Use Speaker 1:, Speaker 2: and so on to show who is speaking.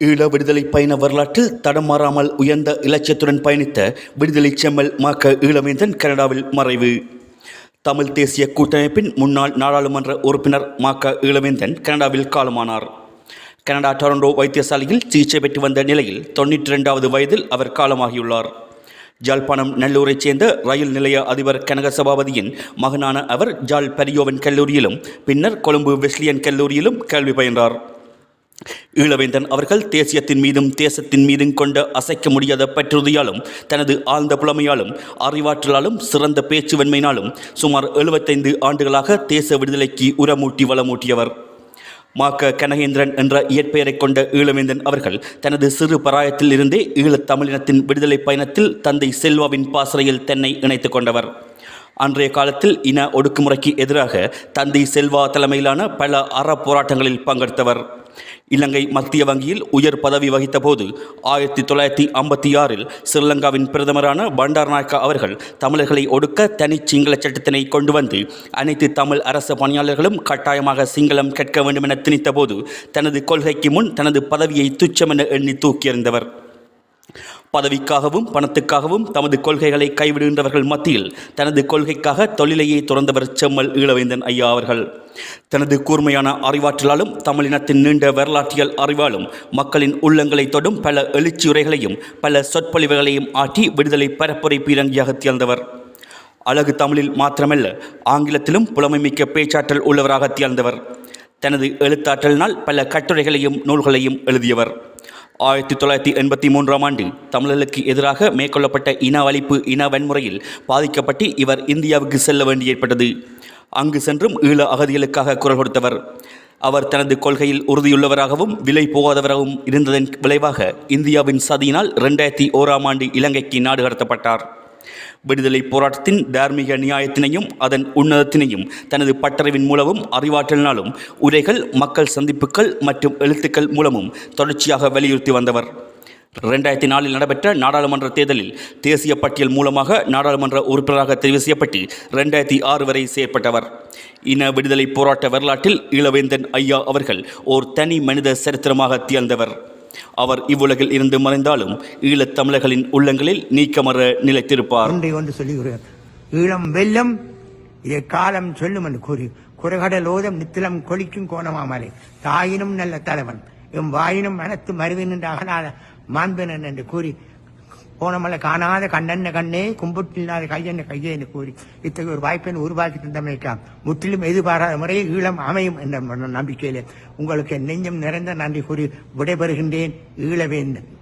Speaker 1: ஈழ விடுதலை பயண வரலாற்றில் தடம் மாறாமல் உயர்ந்த இலட்சியத்துடன் பயணித்த விடுதலை செம்மல் மாக்க ஈழவேந்தன் கனடாவில் மறைவு. தமிழ் தேசிய கூட்டமைப்பின் முன்னாள் நாடாளுமன்ற உறுப்பினர் மாக்க ஈழவேந்தன் கனடாவில் காலமானார். கனடா டொரண்டோ வைத்தியசாலையில் சிகிச்சை பெற்று வந்த நிலையில் தொண்ணூற்றி ரெண்டாவது வயதில் அவர் காலமாகியுள்ளார். ஜாழ்ப்பாணம் நல்லூரைச் சேர்ந்த ரயில் நிலைய அதிபர் கனக சபாபதியின் மகனான அவர் ஜாழ் பெரியோவன் கல்லூரியிலும் பின்னர் கொழும்பு வெஸ்லியன் கல்லூரியிலும் கல்வி பயின்றார். ஈழவேந்தன் அவர்கள் தேசியத்தின் மீதும் தேசத்தின் மீதும் கொண்ட அசைக்க முடியாத பற்றுறுதியாலும் தனது ஆழ்ந்த புலமையாலும் அறிவாற்றலாலும் சிறந்த பேச்சுவன்மையினாலும் சுமார் எழுபத்தைந்து ஆண்டுகளாக தேச விடுதலைக்கு உரமூட்டி வளமூட்டியவர். மாக்க கனகேந்திரன் என்ற இயற்பெயரைக் கொண்ட ஈழவேந்தன் அவர்கள் தனது சிறு பராயத்தில் இருந்தே ஈழத் தமிழினத்தின் விடுதலை பயணத்தில் தந்தை செல்வாவின் பாசறையில் தன்னை இணைத்துக் கொண்டவர். அன்றைய காலத்தில் இன ஒடுக்குமுறைக்கு எதிராக தந்தை செல்வா தலைமையிலான பல அற போராட்டங்களில் பங்கெடுத்தவர். இலங்கை மத்திய வங்கியில் உயர் பதவி வகித்த போது ஆயிரத்தி தொள்ளாயிரத்தி ஐம்பத்தி ஆறில் ஸ்ரீலங்காவின் பிரதமரான பண்டாரநாயக்கா அவர்கள் தமிழர்களை ஒடுக்க தனி சிங்கள சட்டத்தினை கொண்டு வந்து அனைத்து தமிழ் அரசு பணியாளர்களும் கட்டாயமாக சிங்களம் கேட்க வேண்டும் என திணித்தபோது தனது கொள்கைக்கு முன் தனது பதவியை துச்சமென எண்ணி தூக்கியிருந்தவர் பதவிக்காகவும் பணத்துக்காகவும் தமது கொள்கைகளை கைவிடுகின்றவர்கள் மத்தியில் தனது கொள்கைக்காக தொழிலையே துறந்தவர் செம்மல் ஈழவேந்தன் ஐயா அவர்கள். தனது கூர்மையான அறிவாற்றலாலும் தமிழினத்தின் நீண்ட வரலாற்றியல் அறிவாலும் மக்களின் உள்ளங்களை தொடும் பல எழுச்சியுரைகளையும் பல சொற்பொழிவுகளையும் ஆற்றி விடுதலை பரப்புரை பீரங்கியாக திகழ்ந்தவர். அழகு தமிழில் மாத்திரமல்ல ஆங்கிலத்திலும் புலமைமிக்க பேச்சாற்றல் உள்ளவராக திகழ்ந்தவர். தனது எழுத்தாற்றலினால் பல கட்டுரைகளையும் நூல்களையும் எழுதியவர். ஆயிரத்தி தொள்ளாயிரத்தி எண்பத்தி மூன்றாம் ஆண்டு தமிழர்களுக்கு எதிராக மேற்கொள்ளப்பட்ட இன அழிப்பு இன வன்முறையில் பாதிக்கப்பட்டு இவர் இந்தியாவுக்கு செல்ல வேண்டி ஏற்பட்டது. அங்கு சென்றும் ஈழ அகதிகளுக்காக குரல் கொடுத்தவர். அவர் தனது கொள்கையில் உறுதியுள்ளவராகவும் விலை போகாதவராகவும் இருந்ததன் விளைவாக இந்தியாவின் சதியினால் ரெண்டாயிரத்தி ஓராம் ஆண்டு இலங்கைக்கு நாடு கடத்தப்பட்டார். விடுதலை போராட்டத்தின் தார்மீக நியாயத்தினையும் அதன் உன்னதத்தினையும் தனது பட்டறிவின் மூலமும் அறிவாற்றலினாலும் உரைகள் மக்கள் சந்திப்புகள் மற்றும் எழுத்துக்கள் மூலமும் தொடர்ச்சியாக வலியுறுத்தி வந்தவர். ரெண்டாயிரத்தி நாலில் நடைபெற்ற நாடாளுமன்ற தேர்தலில் தேசிய பட்டியல் மூலமாக நாடாளுமன்ற உறுப்பினராக தெரிவு செய்யப்பட்டு ரெண்டாயிரத்தி ஆறு வரை செயற்பட்டவர் இன விடுதலை போராட்ட வரலாற்றில் இளவேந்தன் ஐயா அவர்கள் ஓர் தனி மனித சரித்திரமாக திகழ்ந்தவர். அவர் இவ்வுலகில் இருந்து மறைந்தாலும் ஈழத் தமிழர்களின் உள்ளங்களில் நீக்கமர நிலைத்திருப்பார்.
Speaker 2: ஒன்று சொல்லுகிறேன். ஈழம் வெல்லம் இதை காலம் சொல்லும் என்று கூறி குறைகடல் ஓதம் நித்திலம் கொளிக்கும் கோணமாமலை தாயினும் நல்ல தலைவன் எம் வாயினும் அனைத்து மருவின் என்று அகலாத என்று கூறி போனமல்ல காணாத கண்ணென்ன கண்ணே கும்பிட்டில்லாத கையென்ன கையே என்று கூறி இத்தகைய ஒரு வாய்ப்பை உருவாக்கி தந்தமைக்காம். முற்றிலும் எதிர்பாராத முறையில் ஈழம் அமையும் என்ற நம்பிக்கையிலே உங்களுக்கு நெஞ்சம் நிறைந்த நன்றி கூறி விடைபெறுகின்றேன். ஈழவேந்தன்